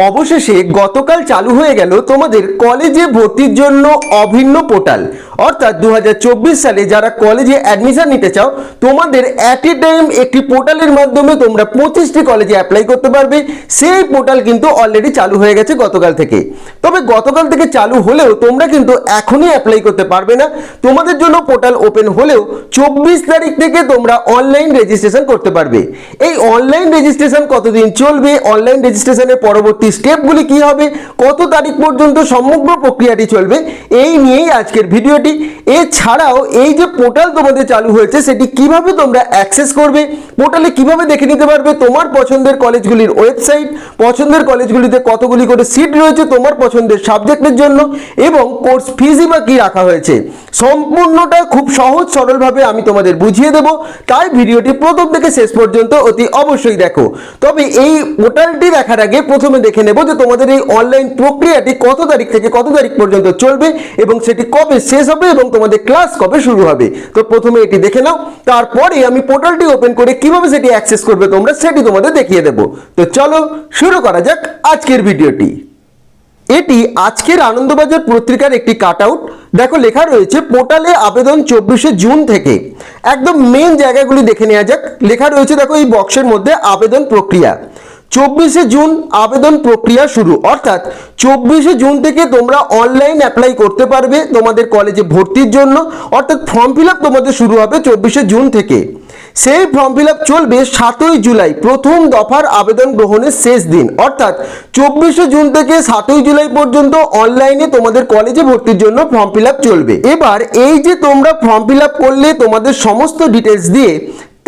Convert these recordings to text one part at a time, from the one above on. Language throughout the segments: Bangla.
অবশেষে গতকাল চালু হয়ে গেল তোমাদের কলেজে ভর্তির জন্য অভিন্ন পোর্টাল অর্থাৎ দু হাজার চব্বিশ সালে যারা কলেজে অ্যাডমিশন নিতে চাও, তোমাদের অ্যাট এ টাইম একটি পোর্টালের মাধ্যমে তোমরা পঁচিশটি কলেজে অ্যাপ্লাই করতে পারবে। সেই পোর্টাল কিন্তু অলরেডি চালু হয়ে গেছে গতকাল থেকে। তবে গতকাল থেকে চালু হলেও তোমরা কিন্তু এখনই অ্যাপ্লাই করতে পারবে না। তোমাদের জন্য পোর্টাল ওপেন হলেও চব্বিশ তারিখ থেকে তোমরা অনলাইন রেজিস্ট্রেশন করতে পারবে। এই অনলাইন রেজিস্ট্রেশন কতদিন চলবে? অনলাইন রেজিস্ট্রেশনের পরবর্তী স্টেপগুলি কি হবে? কত তারিখ পর্যন্ত সমগ্র প্রক্রিয়াটি চলবে? এই নিয়েই আজকের ভিডিওটি এছাড়াও এই যে পোর্টাল তোমাদের চালু হয়েছে, সেটি কীভাবে তোমরা অ্যাক্সেস করবে, পোর্টালে কীভাবে দেখে নিতে পারবে, তোমার পছন্দের কলেজগুলির ওয়েবসাইট, পছন্দের কলেজগুলিতে কতগুলি করে সিট রয়েছে, তোমার পছন্দের সাবজেক্টের জন্য, এবং কোর্স ফিজই বা কি রাখা হয়েছে। সম্পূর্ণটা খুব সহজ সরলভাবে আমি তোমাদের বুঝিয়ে দেব। তাই ভিডিওটি প্রথম থেকে শেষ পর্যন্ত অতি অবশ্যই দেখো। তবে এই পোর্টালটি দেখার আগে প্রথমে দেখে নেব যে তোমাদের এই অনলাইন প্রক্রিয়াটি কত তারিখ থেকে কত তারিখ পর্যন্ত চলবে, এবং সেটি কবে শেষ হবে এবং তোমাদের ক্লাস কবে শুরু হবে? তো প্রথমে এটি দেখে নাও, তারপরে আমি পোর্টালটি ওপেন করে কীভাবে সেটি অ্যাক্সেস করবে তোমরা সেটি তোমাদের দেখিয়ে দেব। তো চলো শুরু করা যাক আজকের ভিডিওটি। এটি আজকের আনন্দবাজার পত্রিকার একটি কাট আউট দেখো লেখা রয়েছে পোর্টালে আবেদন চব্বিশে জুন থেকে। একদম মেন জায়গাগুলি দেখে নেওয়া যাক। লেখা রয়েছে, দেখো এই বক্সের মধ্যে আবেদন প্রক্রিয়া। চব্বিশে জুন আবেদন প্রক্রিয়া শুরু। অর্থাৎ চব্বিশে জুন থেকে তোমরা অনলাইন অ্যাপ্লাই করতে পারবে তোমাদের কলেজে ভর্তির জন্য। অর্থাৎ ফর্ম ফিল তোমাদের শুরু হবে চব্বিশে জুন থেকে। সেই ফর্ম ফিল চলবে সাতই জুলাই, প্রথম দফার আবেদন গ্রহণের শেষ দিন। অর্থাৎ চব্বিশে জুন থেকে সাতই জুলাই পর্যন্ত অনলাইনে তোমাদের কলেজে ভর্তির জন্য ফর্ম ফিল চলবে। এবার এই যে তোমরা ফর্ম ফিল করলে তোমাদের সমস্ত ডিটেলস দিয়ে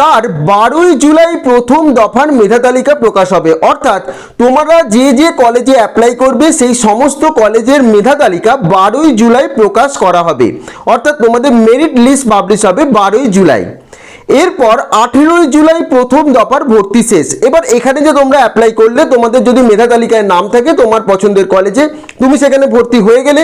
তার বারোই জুলাই প্রথম দফার মেধা তালিকা প্রকাশ হবে। অর্থাৎ তোমরা যে যে কলেজে অ্যাপ্লাই করবে, সেই সমস্ত কলেজের মেধা তালিকা বারোই জুলাই প্রকাশ করা হবে। অর্থাৎ তোমাদের মেরিট লিস্ট পাবলিশ হবে বারোই জুলাই। এরপর আঠেরোই জুলাই প্রথম দফার ভর্তি শেষ। এবার এখানে যে তোমরা অ্যাপ্লাই করলে, তোমাদের যদি মেধা তালিকায় নাম থাকে তোমার পছন্দের কলেজে তুমি সেখানে ভর্তি হয়ে গেলে,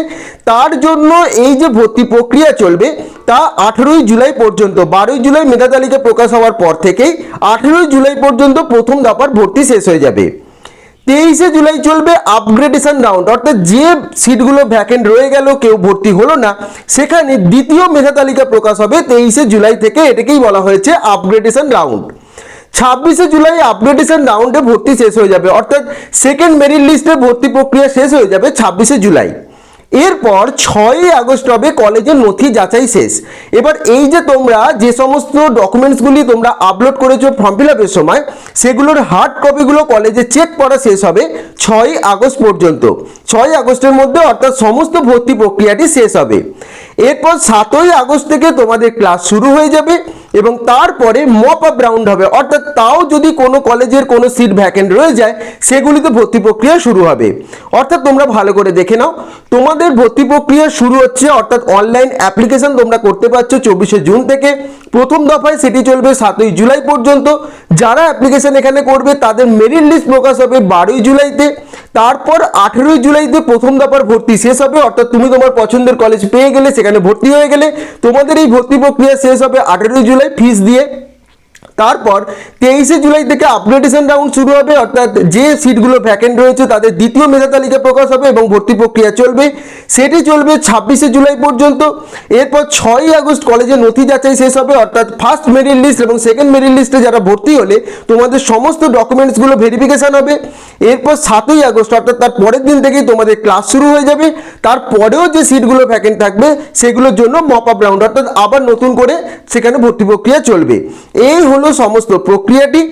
তার জন্য এই যে ভর্তি প্রক্রিয়া চলবে, তা আঠেরোই জুলাই পর্যন্ত, বারোই জুলাই মেধা তালিকা প্রকাশ হওয়ার পর থেকেই আঠেরোই জুলাই পর্যন্ত প্রথম দফার ভর্তি শেষ হয়ে যাবে। তেইশে জুলাই চলবে আপগ্রেডেশন রাউন্ড অর্থাৎ যে সিটগুলো ভ্যাকেন্ট রয়ে গেল, কেউ ভর্তি হলো না, সেখানে দ্বিতীয় মেধা তালিকা প্রকাশ হবে তেইশে জুলাই থেকে, এটাকেই বলা হয়েছে আপগ্রেডেশন রাউন্ড ছাব্বিশে জুলাই আপগ্রেডেশন রাউন্ডে ভর্তি শেষ হয়ে যাবে, অর্থাৎ সেকেন্ড মেরিট লিস্টে ভর্তি প্রক্রিয়া শেষ হয়ে যাবে ছাব্বিশে জুলাই। এরপর ছয়ই আগস্ট হবে কলেজের নথি যাচাই শেষ। এবার এই যে তোমরা যে সমস্ত ডকুমেন্টসগুলি তোমরা আপলোড করেছ ফর্ম ফিল আপের সময়, সেগুলোর হার্ড কপিগুলো কলেজে চেক করা শেষ হবে ছয়ই আগস্ট পর্যন্ত। ছয় আগস্টের মধ্যে অর্থাৎ সমস্ত ভর্তি প্রক্রিয়াটি শেষ হবে। এরপর সাতই আগস্ট থেকে তোমাদের ক্লাস শুরু হয়ে যাবে। এবং তারপরে মপ আপ রাউন্ড হবে। অর্থাৎ তাও যদি কোনো কলেজের কোনো সিট ভ্যাকেন্ট রয়ে যায়, সেগুলিতে ভর্তি প্রক্রিয়া শুরু হবে। অর্থাৎ তোমরা ভালো করে দেখে নাও। তোমাদের ভর্তি প্রক্রিয়া শুরু হচ্ছে, অর্থাৎ অনলাইন অ্যাপ্লিকেশন তোমরা করতে পারছ চব্বিশে জুন থেকে। প্রথম দফায় সেটি চলবে সাতই জুলাই পর্যন্ত। যারা অ্যাপ্লিকেশন এখানে করবে, তাদের মেরিট লিস্ট প্রকাশ হবে বারোই জুলাইতে। তারপর আঠেরোই জুলাইতে প্রথম দফার ভর্তি শেষ হবে। অর্থাৎ তুমি তোমার পছন্দের কলেজ পেয়ে গেলে, সেখানে ভর্তি হয়ে গেলে। তোমাদের এই ভর্তি প্রক্রিয়া শেষ হবে আঠেরোই জুলাই। ফিস দিয়ে তারপর তেইশে জুলাই থেকে আপগ্রেডেশন রাউন্ড শুরু হবে, অর্থাৎ যে সিটগুলো ভ্যাকেন্ট রয়েছে তাদের দ্বিতীয় মেধা তালিকা প্রকাশ হবে এবং ভর্তি প্রক্রিয়া চলবে। সেটি চলবে ছাব্বিশে জুলাই পর্যন্ত। এরপর ছয়ই আগস্ট কলেজে নথি যাচাই শেষ হবে, অর্থাৎ ফার্স্ট মেরিট লিস্ট এবং সেকেন্ড মেরিট লিস্টে যারা ভর্তি হলে তোমাদের সমস্ত ডকুমেন্টসগুলো ভেরিফিকেশান হবে। এরপর সাতই আগস্ট, অর্থাৎ তার পরের দিন থেকেই তোমাদের ক্লাস শুরু হয়ে যাবে। তারপরেও যে সিটগুলো ভ্যাকেন্ট থাকবে, সেগুলোর জন্য মপ আপ রাউন্ড অর্থাৎ আবার নতুন করে সেখানে ভর্তি প্রক্রিয়া চলবে। এই হলো সমস্ত প্রক্রিয়াটি।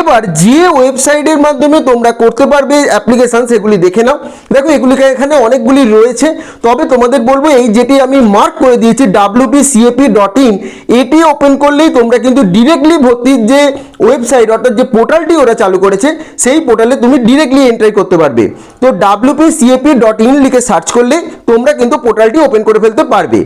এবার যে ওয়েবসাইটের মাধ্যমে তোমরা করতে পারবে অ্যাপ্লিকেশন, সেগুলি দেখে নাও। দেখো, এগুলিকে এখানে অনেকগুলি রয়েছে। তবে তোমাদের বলব, এই যেটি আমি মার্ক করে দিয়েছি ডাব্লিউপি সিএপি ডট ইন এটি ওপেন করলেই তোমরা কিন্তু ডিরেক্টলি ভর্তির যে ওয়েবসাইট অর্থাৎ যে পোর্টালটি ওরা চালু করেছে, সেই পোর্টালে তুমি ডিরেক্টলি এন্ট্রি করতে পারবে। তো ডাব্লিউপি সিএপি ডট ইন লিখে সার্চ করলে তোমরা কিন্তু পোর্টালটি ওপেন করে ফেলতে পারবে।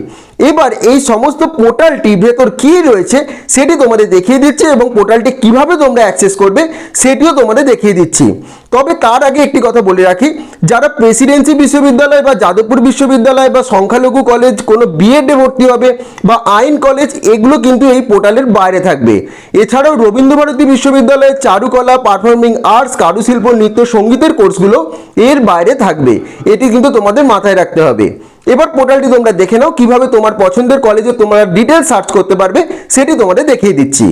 এবার এই সমস্ত পোর্টালটি ভেতর কি রয়েছে সেটি তোমাদের দেখিয়ে দিচ্ছি এবং পোর্টালটি কীভাবে তোমরা অ্যাক্সেস করবে সেটিও তোমাদের দেখিয়ে দিচ্ছি। তবে তার আগে একটি কথা বলে রাখি, যারা প্রেসিডেন্সি বিশ্ববিদ্যালয় বা যাদবপুর বিশ্ববিদ্যালয় বা সংখ্যালঘু কলেজ, কোনো বিএডে ভর্তি হবে বা আইন কলেজ, এগুলো কিন্তু এই পোর্টালের বাইরে থাকবে। এছাড়াও রবীন্দ্রভারতী বিশ্ববিদ্যালয়ের চারুকলা, পারফর্মিং আর্টস, কারুশিল্প, নৃত্য, সঙ্গীতের কোর্সগুলো এর বাইরে থাকবে। এটি কিন্তু তোমাদের মাথায় রাখতে হবে। এবার পোর্টালটি তোমরা দেখে নাও, কীভাবে তোমার পছন্দের কলেজে তোমরা ডিটেলস সার্চ করতে পারবে, সেটি তোমাদের দেখিয়ে দিচ্ছি।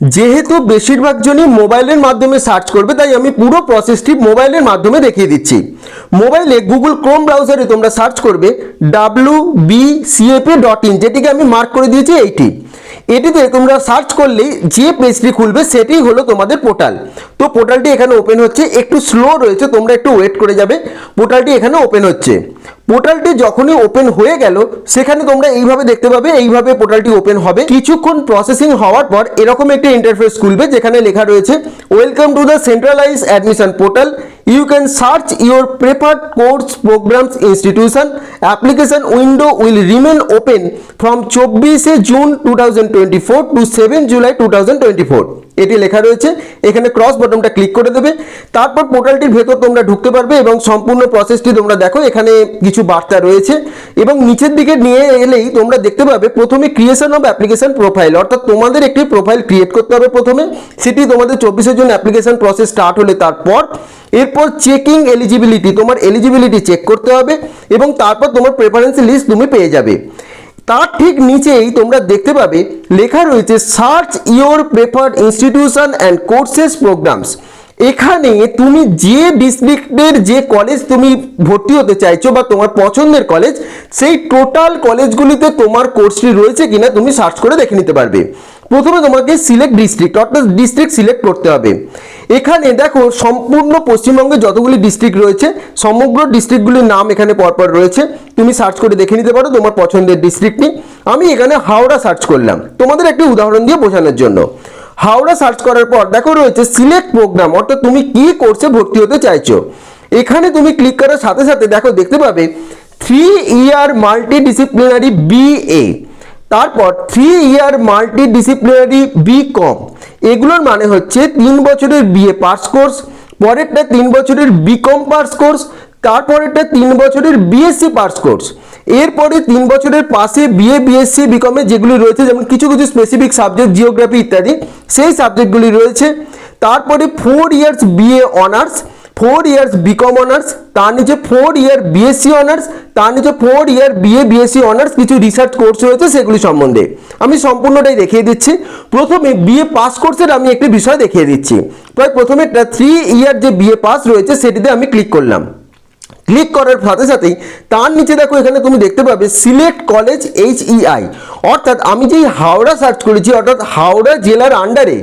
যেহেতু বেশিরভাগ জনই মোবাইলের মাধ্যমে সার্চ করবে, তাই আমি পুরো প্রসেসটি মোবাইলের মাধ্যমে দেখিয়ে দিচ্ছি। মোবাইলে গুগল ক্রোম ব্রাউজারে তোমরা সার্চ করবে ডাব্লু বি ডট ইন যেটিকে আমি মার্ক করে দিয়েছি এইটি। এটিতে তোমরা সার্চ করলেই যে পেজটি খুলবে, সেটি হলো তোমাদের পোর্টাল তো পোর্টালটি এখানে ওপেন হচ্ছে, একটু স্লো রয়েছে, তোমরা একটু ওয়েট করে যাবে পোর্টালটি এখানে ওপেন হচ্ছে। পোর্টালটি যখনই ওপেন হয়ে গেল, সেখানে তোমরা এইভাবে দেখতে পাবে, এইভাবে পোর্টালটি ওপেন হবে। কিছুক্ষণ প্রসেসিং হওয়ার পর এরকম একটি ইন্টারফেস খুলবে, যেখানে লেখা রয়েছে welcome to the centralise admission portal you can search your preferred course programmes institution application window will remain open from চব্বিশে June to two seven July two thousand twenty four এটি লেখা রয়েছে, এখানে ক্রস বটনটা ক্লিক করে দেবে। তারপর পোর্টালটির ভেতর তোমরা ঢুকতে পারবে এবং সম্পূর্ণ প্রসেসটি তোমরা দেখো, এখানে কিছু বার্তা রয়েছে এবং নিচের দিকে নিয়ে এলেই তোমরা দেখতে পাবে প্রথমে ক্রিয়েশন অফ অ্যাপ্লিকেশন প্রোফাইল অর্থাৎ তোমাদের একটি প্রোফাইল ক্রিয়েট করতে হবে প্রথমে। সেটি তোমাদের চব্বিশের জন্য অ্যাপ্লিকেশন প্রসেস স্টার্ট হলে তারপর। এরপর চেকিং এলিজিবিলিটি তোমার এলিজিবিলিটি চেক করতে হবে এবং তারপর তোমার প্রেফারেন্স লিস্ট তুমি পেয়ে যাবে। তার ঠিক নিচেই তোমরা দেখতে পাবে, লেখা রয়েছে search your preferred institution and courses programmes এখানে তুমি যে ডিস্ট্রিক্টের যে কলেজ তুমি ভর্তি হতে চাইছো বা তোমার পছন্দের কলেজ সেই টোটাল কলেজগুলিতে তোমার কোর্সটি রয়েছে কিনা তুমি সার্চ করে দেখে নিতে পারবে। প্রথমে তোমাকে সিলেক্ট ডিস্ট্রিক্ট অর্থাৎ ডিস্ট্রিক্ট সিলেক্ট করতে হবে। এখানে দেখো সম্পূর্ণ পশ্চিমবঙ্গে যতগুলি ডিস্ট্রিক্ট রয়েছে, সমগ্র ডিস্ট্রিক্টগুলির নাম এখানে পরপর রয়েছে। তুমি সার্চ করে দেখে নিতে পারো তোমার পছন্দের ডিস্ট্রিক্টটি আমি এখানে হাওড়া সার্চ করলাম। তোমাদের একটি উদাহরণ দিয়ে বোঝানোর জন্য। হাওড়া সার্চ করার পর দেখো রয়েছে সিলেক্ট প্রোগ্রাম অর্থাৎ তুমি কি কোর্সে ভর্তি হতে চাইছো? এখানে তুমি ক্লিক করার সাথে সাথে দেখো দেখতে পাবে three year multi disciplinary BA তারপর three year multi disciplinary B Com এগুলোর মানে হচ্ছে তিন বছরের বিএ পাস কোর্স পরেরটা তিন বছরের বিকম পাস কোর্স তারপরেরটা তিন বছরের বিএসসি পাস কোর্স এরপরে তিন বছরের পাশে বিএ বিএসসি বিকমে যেগুলি রয়েছে, যেমন কিছু কিছু স্পেসিফিক সাবজেক্ট জিওগ্রাফি ইত্যাদি, সেই সাবজেক্টগুলি রয়েছে। তারপরে four years BA honours four years BCom honours তার নিচে ফোর ইয়ার বিএসসি অনার্স তার নিচে four year BA BSc honours কিছু রিসার্চ কোর্স রয়েছে সেগুলি সম্বন্ধে। আমি সম্পূর্ণটাই দেখিয়ে দিচ্ছি। প্রথমে বিএ পাস কোর্সের আমি একটি বিষয় দেখিয়ে দিচ্ছি। প্রায় প্রথমে থ্রি ইয়ার যে বিএ পাস রয়েছে, সেটিতে আমি ক্লিক করলাম। ক্লিক করার সাথে সাথেই তার নিচে দেখো এখানে তুমি দেখতে পাবে সিলেক্ট কলেজ এইচ ইআই অর্থাৎ আমি যেই হাওড়া সার্চ করেছি, অর্থাৎ হাওড়া জেলার আন্ডারে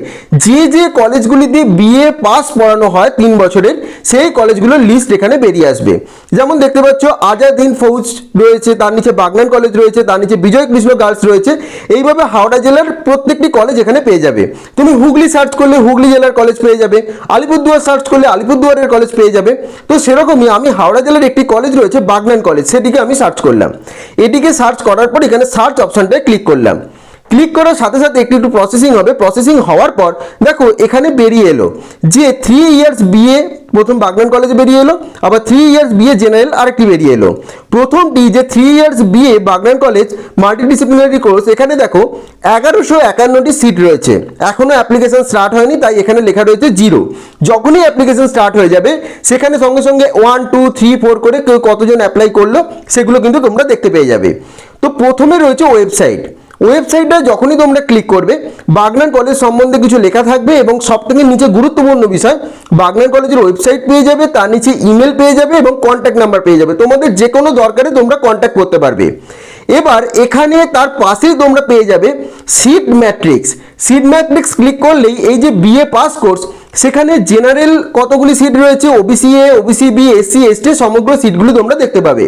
যে যে কলেজগুলিতে বিএ পাস পড়ানো হয় তিন বছরের, সেই কলেজগুলোর লিস্ট এখানে বেরিয়ে আসবে। যেমন দেখতে পাচ্ছ আজাদ হিন্দ ফৌজ রয়েছে, তার নিচে বাগনান কলেজ রয়েছে, তার নিচে বিজয় কৃষ্ণ গার্লস রয়েছে। এইভাবে হাওড়া জেলার প্রত্যেকটি কলেজ এখানে পেয়ে যাবে। তুমি হুগলি সার্চ করলে হুগলি জেলার কলেজ পেয়ে যাবে, আলিপুরদুয়ার সার্চ করলে আলিপুরদুয়ারের কলেজ পেয়ে যাবে। তো সেরকমই আমি হাওড়া জেলার একটি কলেজ রয়েছে, বাগনান কলেজ সেটিকে আমি সার্চ করলাম। এটিকে সার্চ করার পর এখানে সার্চ অপশনটায় ক্লিক করলাম। ক্লিক করার সাথে সাথে একটু একটু প্রসেসিং হবে। প্রসেসিং হওয়ার পর দেখো, এখানে বেরিয়ে এলো যে থ্রি ইয়ার্স বিএ প্রথম বাগনান কলেজে বেরিয়ে এলো, আবার থ্রি ইয়ার্স বিএ জেনারেল আরেকটি বেরিয়ে এলো। প্রথমটি যে three years BA Bagnan college multidisciplinary course এখানে দেখো এগারোশো একান্নটি সিট রয়েছে। এখনও অ্যাপ্লিকেশন স্টার্ট হয়নি, তাই এখানে লেখা রয়েছে জিরো যখনই অ্যাপ্লিকেশন স্টার্ট হয়ে যাবে, সেখানে সঙ্গে সঙ্গে ওয়ান টু থ্রি ফোর করে কেউ কতজন অ্যাপ্লাই করল, সেগুলো কিন্তু তোমরা দেখতে পেয়ে যাবে। তো প্রথমে রয়েছে ওয়েবসাইট ওয়েবসাইটটা যখনই তোমরা ক্লিক করবে, বাগনান কলেজ সম্বন্ধে কিছু লেখা থাকবে এবং সব থেকে নিচে গুরুত্বপূর্ণ বিষয়, বাগনান কলেজের ওয়েবসাইট পেয়ে যাবে, তার নিচে ইমেল পেয়ে যাবে এবং কন্ট্যাক্ট নাম্বার পেয়ে যাবে। তোমাদের যে কোনো দরকারে তোমরা কন্ট্যাক্ট করতে পারবে। এবার এখানে তার পাশেই তোমরা পেয়ে যাবে seat matrix seat matrix click করলেই এই যে বিএ পাস কোর্স সেখানে জেনারেল কতগুলি সিট রয়েছে? OBC A OBC B SC ST সমগ্র সিটগুলি তোমরা দেখতে পাবে।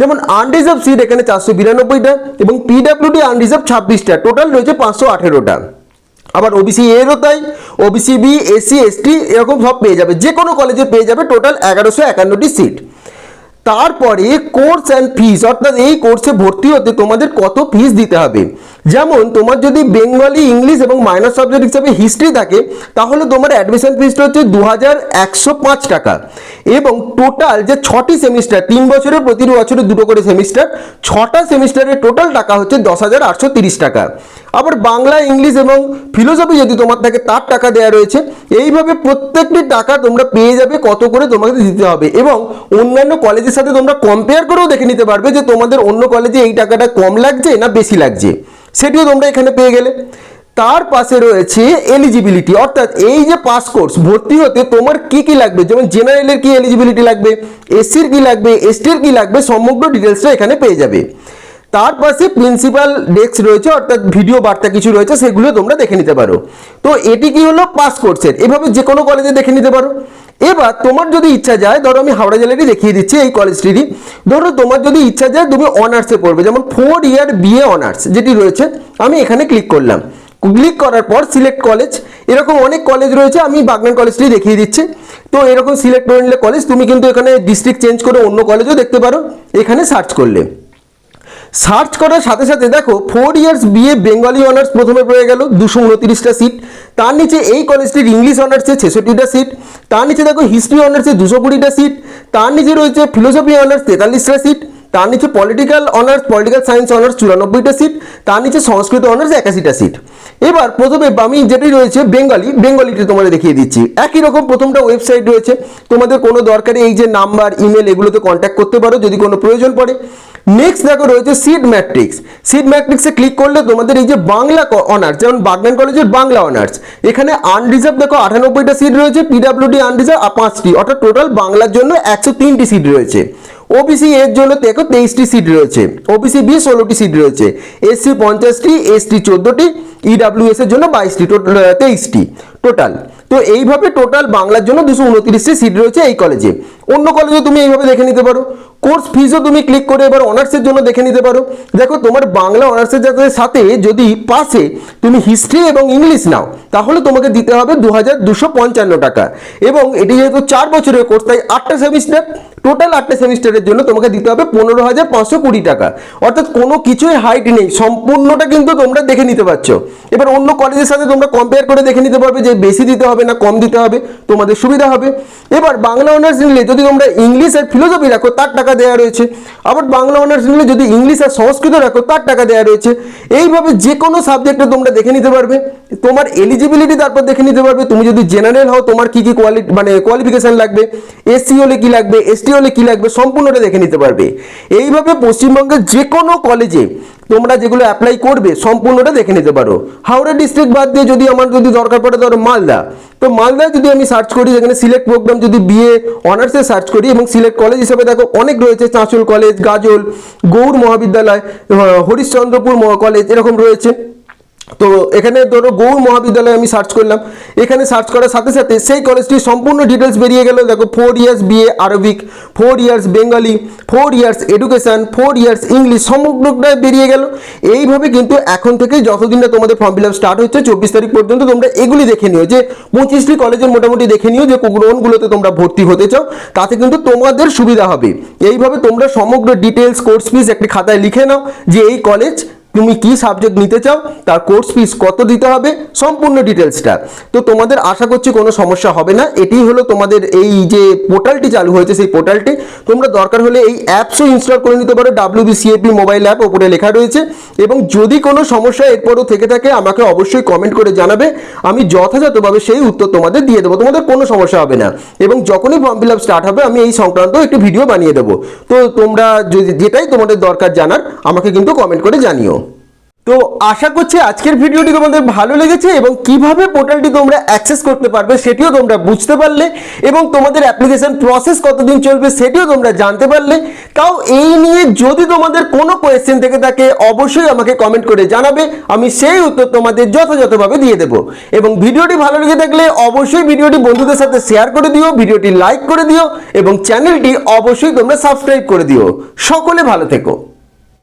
যেমন আনরিজার্ভ সিট এখানে চারশো বিরানব্বইটা এবং পিডাব্লিউডি আনরিজার্ভ ছাব্বিশটা। টোটাল রয়েছে পাঁচশো আঠেরোটা। আবার ওবিসি এরও তাই। ওবিসি বি এসসি এসটি এরকম সব পেয়ে যাবে। যে কোনো কলেজে পেয়ে যাবে টোটাল এগারোশো একান্নটি সিট তারপরে কোর্স অ্যান্ড ফিস অর্থাৎ এই কোর্সে ভর্তি হতে তোমাদের কত ফিস দিতে হবে? যেমন তোমার যদি বেঙ্গলি ইংলিশ এবং মাইনর সাবজেক্ট হিসাবে হিস্ট্রি থাকে, তাহলে তোমার অ্যাডমিশন ফিসটা হচ্ছে দু হাজার একশো পাঁচ টাকা। এবং টোটাল যে ছটি সেমিস্টার তিন বছরের প্রতি বছরে দুটো করে সেমিস্টার ছটা সেমিস্টারের টোটাল টাকা হচ্ছে দশ টাকা। আবার বাংলা, ইংলিশ এবং ফিলোসফি যদি তোমার থাকে তার টাকা দেওয়া রয়েছে, এইভাবে প্রত্যেকটি টাকা তোমরা পেয়ে যাবে, কত করে তোমাকে দিতে হবে এবং অন্যান্য কলেজের সাথে তোমরা কম্পেয়ার করেও দেখে নিতে পারবে যে তোমাদের অন্য কলেজে এই টাকাটা কম লাগছে না বেশি লাগছে। সেটিও তোমরা এখানে পেয়ে গেলে। তার পাশে রয়েছে এলিজিবিলিটি অর্থাৎ এই যে পাস কোর্স ভর্তি হতে তোমার কি কি লাগবে? যেমন জেনারেলের কি এলিজিবিলিটি লাগবে এসসির কি লাগবে এসটির কি লাগবে, সমগ্র ডিটেলসটা এখানে পেয়ে যাবে। তার পাশে প্রিন্সিপাল ডেস্ক রয়েছে, অর্থাৎ ভিডিও বার্তা কিছু রয়েছে, সেগুলো তোমরা দেখে নিতে পারো। তো এটি কি হলো? পাস কোর্সের এভাবে যে কোনো কলেজে দেখে নিতে পারো। এবার তোমার যদি ইচ্ছা যায়, ধরো আমি হাওড়া জেলারই দেখিয়ে দিচ্ছি এই কলেজটিরই ধরো তোমার যদি ইচ্ছা যায়, তুমি অনার্সে পড়বে, যেমন ফোর ইয়ার বিএ অনার্স যেটি রয়েছে, আমি এখানে ক্লিক করলাম। ক্লিক করার পর সিলেক্ট কলেজ এরকম অনেক কলেজ রয়েছে, আমি বাগনান কলেজটি দেখিয়ে দিচ্ছি। তো এরকম সিলেক্ট করে নিলে কলেজ তুমি কিন্তু এখানে ডিস্ট্রিক্ট চেঞ্জ করে অন্য কলেজও দেখতে পারো। এখানে সার্চ করলে। সার্চ করার সাথে সাথে দেখো four years BA Bengali honours প্রথমে পেয়ে গেল, দুশো উনত্রিশটা সিট তার নিচে এই কলেজটির ইংলিশ অনার্সে ছেষট্টিটা সিট তার নিচে দেখো হিস্ট্রি অনার্সে দুশো কুড়িটা সিট তার নিচে রয়েছে ফিলোসফি অনার্স তেতাল্লিশটা সিট তার নিচে political honours political science honours চুরানব্বইটা seat তার নিচে সংস্কৃত অনার্স একাশিটা সিট এবার প্রথমে আমি যেটাই রয়েছে বেঙ্গলি বেঙ্গলিটি তোমাদের দেখিয়ে দিচ্ছি। একই রকম প্রথমটা ওয়েবসাইট রয়েছে, তোমাদের কোনো দরকারে এই যে নাম্বার ইমেল এগুলোতে কন্ট্যাক্ট করতে পারো, যদি কোনো প্রয়োজন পড়ে। নেক্সট দেখো রয়েছে সিট ম্যাট্রিক্স সিট ম্যাট্রিক্সে ক্লিক করলে তোমাদের এই যে বাংলা অনার্স যেমন বাগনান কলেজের বাংলা অনার্স এখানে আনরিজার্ভ দেখো আটানব্বইটা সিট রয়েছে পিডাব্লিউডি আনরিজার্ভ পাঁচটি, অর্থাৎ টোটাল বাংলার জন্য একশো তিনটি সিট রয়েছে। ওবিসি এর জন্য দেখো তেইশটি সিট রয়েছে। ওবিসি বি ষোলোটি সিট রয়েছে। এসসি পঞ্চাশটি এসটি চোদ্দোটি ইডাব্লিউএস এর জন্য বাইশটি, টোটাল তেইশটি। টোটাল তো এইভাবে টোটাল বাংলার জন্য দুশো উনত্রিশটি সিট রয়েছে এই কলেজে অন্য কলেজে তুমি এইভাবে দেখে নিতে পারো। কোর্স ফিজও তুমি ক্লিক করে এবার অনার্সের জন্য দেখে নিতে পারো। দেখো, তোমার বাংলা অনার্সের যাদের সাথে যদি পাশে তুমি হিস্ট্রি এবং ইংলিশ নাও, তাহলে তোমাকে দিতে হবে দু হাজার দুশো পঞ্চান্ন টাকা। এবং এটি যেহেতু চার বছরের কোর্স তাই আটটা সেমিস্টার টোটাল আটটা সেমিস্টারের জন্য তোমাকে দিতে হবে পনেরো হাজার পাঁচশো কুড়ি টাকা। অর্থাৎ কোনো কিছুই হাইট নেই, সম্পূর্ণটা কিন্তু তোমরা দেখে নিতে পারছ। এবার অন্য কলেজের সাথে তোমরা কম্পেয়ার করে দেখে নিতে পারবে যে বেশি দিতে হবে না, কম দিতে হবে, তোমাদের সুবিধা হবে। এবার বাংলা অনার্স নিলে যদি তোমরা ইংলিশ আর ফিলোসফি রাখো, তার টাকা দেওয়া রয়েছে। আবার বাংলা অনার্স নিলে যদি ইংলিশ আর সংস্কৃত রাখো, তার টাকা দেওয়া রয়েছে। এইভাবে যে কোনো সাবজেক্টে তোমরা দেখে নিতে পারবে। তোমার এলিজিবিলিটি তারপর দেখে নিতে পারবে, তুমি যদি জেনারেল হও, তোমার কি কি কোয়ালিটি মানে কোয়ালিফিকেশন লাগবে এসসি হলে কি লাগবে এসটি হলে কি লাগবে, সম্পূর্ণটা দেখে নিতে পারবে। এইভাবে পশ্চিমবঙ্গের যে কোনো কলেজে তোমরা যেগুলো অ্যাপ্লাই করবে, সম্পূর্ণটা দেখে নিতে পারো। হাওড়া ডিস্ট্রিক্ট বাদ দিয়ে যদি আমার যদি দরকার পড়ে, ধরো মালদা। তো মালদায় যদি আমি সার্চ করি, যেখানে সিলেক্ট প্রোগ্রাম যদি বিএ অনার্সে সার্চ করি, এবং সিলেক্ট কলেজ হিসেবে দেখো অনেক রয়েছে, চাঁচল কলেজ গাজল, গৌড় মহাবিদ্যালয় হরিশ্চন্দ্রপুর কলেজ এরকম রয়েছে। তো এখানে ধরো গৌর মহাবিদ্যালয়ে আমি সার্চ করলাম। এখানে সার্চ করার সাথে সাথে সেই কলেজটির সম্পূর্ণ ডিটেলস বেরিয়ে গেল। দেখো four years BA Arabic four years Bengali four years education four years English সমগ্রটাই বেরিয়ে গেল। এইভাবে কিন্তু এখন থেকে যতদিন না তোমাদের ফর্ম ফিল আপ স্টার্ট হচ্ছে, চব্বিশ তারিখ পর্যন্ত তোমরা এগুলি দেখে নিও। যে পঁচিশটি কলেজের মোটামুটি দেখে নিও যে কোনগুলোতে তোমরা ভর্তি হতে চাও, তাতে কিন্তু তোমাদের সুবিধা হবে। এইভাবে তোমরা সমগ্র ডিটেলস কোর্স ফিস একটি খাতায় লিখে নাও যে এই কলেজ তুমি কি সাবজেক্ট নিতে চাও, তার কোর্স ফিস কত দিতে হবে, সম্পূর্ণ ডিটেলসটা তো তোমাদের আশা করছি কোনো সমস্যা হবে না। এটি হলো তোমাদের এই যে পোর্টালটি চালু হয়েছে, সেই পোর্টালটি তোমরা দরকার হলে এই অ্যাপসও ইনস্টল করে নিতে পারো ডাব্লিউবিসিএপি মোবাইল অ্যাপ ওপরে লেখা রয়েছে। এবং যদি কোনো সমস্যা এরপরও থেকে থাকে, আমাকে অবশ্যই কমেন্ট করে জানাবে। আমি যথাযথভাবে সেই উত্তর তোমাদের দিয়ে দেবো, তোমাদের কোনো সমস্যা হবে না। এবং যখনই ফর্ম ফিল আপ স্টার্ট হবে, আমি এই সংক্রান্ত একটি ভিডিও বানিয়ে দেবো। তো তোমরা যদি যেটাই তোমাদের দরকার জানার, আমাকে কিন্তু কমেন্ট করে জানিও। তো আশা করছি আজকের ভিডিওটি তোমাদের ভালো লেগেছে এবং কীভাবে পোর্টালটি তোমরা অ্যাক্সেস করতে পারবে সেটিও তোমরা বুঝতে পারলে এবং তোমাদের অ্যাপ্লিকেশন প্রসেস কতদিন চলবে সেটিও তোমরা জানতে পারলে। তাও এই নিয়ে যদি তোমাদের কোনো কোয়েশ্চেন থেকে থাকে, অবশ্যই আমাকে কমেন্ট করে জানাবে। আমি সেই উত্তর তোমাদের যথাযথভাবে দিয়ে দেবো। এবং ভিডিওটি ভালো লেগে থাকলে অবশ্যই ভিডিওটি বন্ধুদের সাথে শেয়ার করে দিও, ভিডিওটি লাইক করে দিও এবং চ্যানেলটি অবশ্যই তোমরা সাবস্ক্রাইব করে দিও। সকলে ভালো থেকো।